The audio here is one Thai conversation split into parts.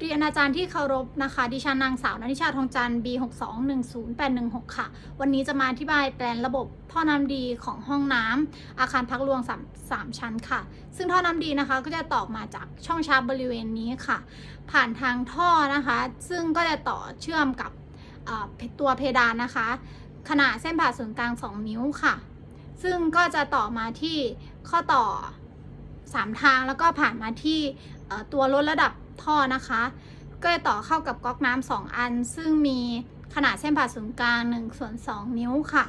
เรียนอาจารย์ที่เคารพนะคะ ดิฉันนางสาวนันทิชาทองจันทร์ B6210816 ค่ะ วันนี้จะมาอธิบายแปลนระบบท่อน้ำดีของห้องน้ำอาคารพักรวมสามชั้นค่ะ ซึ่งท่อน้ำดีนะคะก็จะต่อมาจากช่องชาร์บริเวณนี้ค่ะ ผ่านทางท่อนะคะ ซึ่งก็จะต่อเชื่อมกับตัวเพดานนะคะ ขนาดเส้นผ่าศูนย์กลาง 2 นิ้วค่ะ ซึ่งก็จะต่อมาที่ข้อต่อ 3 ทางแล้วก็ผ่านมาที่ตัวลดระดับ ท่อนะคะ ก็จะต่อเข้ากับก๊อกน้ำสองอัน ซึ่งมีขนาดเส้นผ่าศูนย์กลาง1ส่วน2นิ้วค่ะ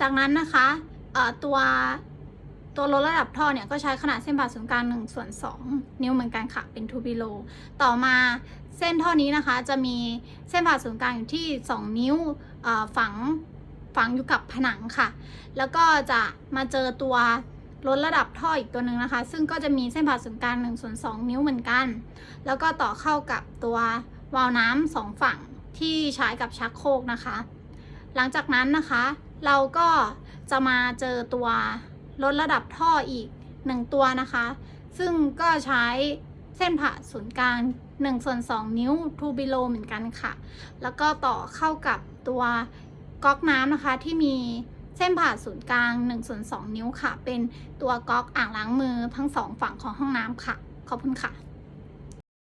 จากนั้นนะคะตัวตัวลดระดับท่อเนี่ยก็ใช้ขนาดเส้นผ่าศูนย์กลาง1ส่วน2นิ้วเหมือนกันค่ะ เป็น2 below ต่อมาเส้นท่อนี้นะคะจะมีเส้นผ่าศูนย์กลางอยู่ที่ 2 นิ้วฝังฝังอยู่กับผนังค่ะ แล้วก็จะมาเจอตัว ลดระดับท่ออีกตัวหนึ่งนะคะ ซึ่งก็จะมีเส้นผ่าศูนย์กลาง1ส่วน2นิ้วเหมือนกัน แล้วก็ต่อเข้ากับตัววาล์วน้ำสองฝั่งที่ใช้กับชักโครกนะคะ หลังจากนั้นนะคะ เราก็จะมาเจอตัวลดระดับท่ออีก 1 ตัวนะคะ ซึ่งก็ใช้เส้นผ่าศูนย์กลาง1ส่วน2นิ้ว2 below เหมือนกันค่ะ แล้วก็ต่อเข้ากับตัวก๊อกน้ำนะคะที่มี เส้นผ่าศูนย์กลาง1ส่วน2นิ้วค่ะ เป็นตัวก๊อกอ่างล้างมือทั้งสองฝั่งของห้องน้ำค่ะ ขอบคุณค่ะ